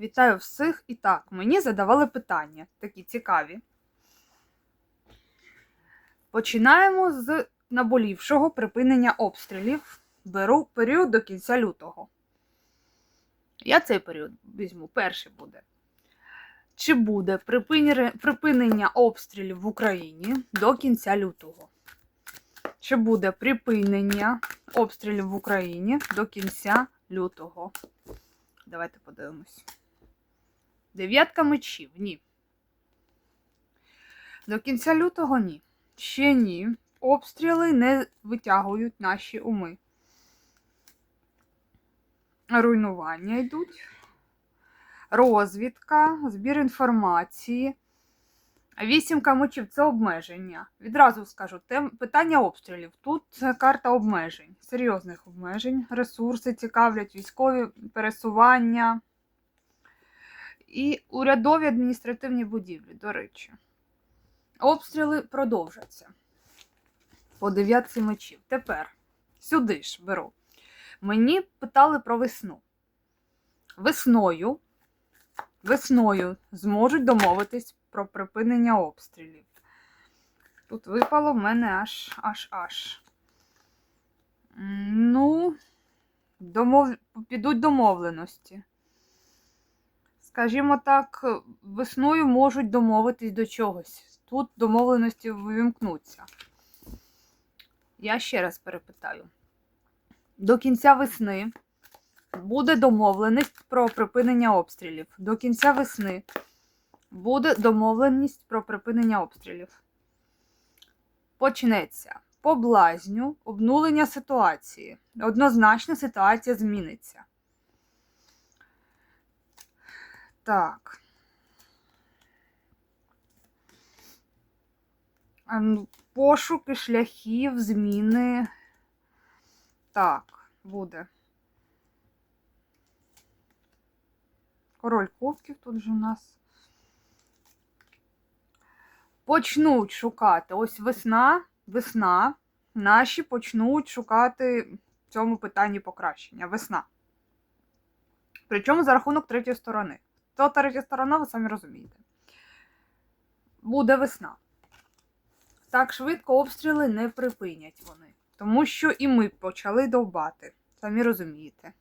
Вітаю всіх і так. Мені задавали питання такі цікаві. Починаємо з наболівшого припинення обстрілів. Беру період до кінця лютого. Я цей період візьму, перший буде. Чи буде припинення- обстрілів в Україні до кінця лютого? Чи буде припинення обстрілів в Україні до кінця лютого? Давайте подивимось. Дев'ятка мечів. Ні. До кінця лютого ні. Ще ні. Обстріли не витягують наші уми. Руйнування йдуть. Розвідка, збір інформації. Вісімка мечів це обмеження. Відразу скажу, тем, питання обстрілів. Тут карта обмежень, серйозних обмежень. Ресурси цікавлять, військові пересування і урядові адміністративні будівлі, до речі. Обстріли продовжаться. По дев'ятці мечів. Тепер сюди ж беру. Мені питали про весну. Весною, весною зможуть домовитись про припинення обстрілів. Тут випало в мене аж аж аж. Ну, домов... підуть домовленості. Скажімо так, весною можуть домовитись до чогось. Тут домовленості вимкнуться. Я ще раз перепитаю. До кінця весни буде домовленість про припинення обстрілів. До кінця весни буде домовленість про припинення обстрілів. Почнеться по блазню обнулення ситуації. Однозначно ситуація зміниться. Так. Ем, Пошуки шляхів, зміни. Так, буде. Король кубків тут же у нас. Почнуть шукати. Ось весна, весна. Наші почнуть шукати в цьому питанні покращення. Весна. Причому за рахунок третьої сторони. То третя сторона, ви самі розумієте. Буде весна. Так швидко обстріли не припинять вони. Тому що і ми почали довбати. Самі розумієте.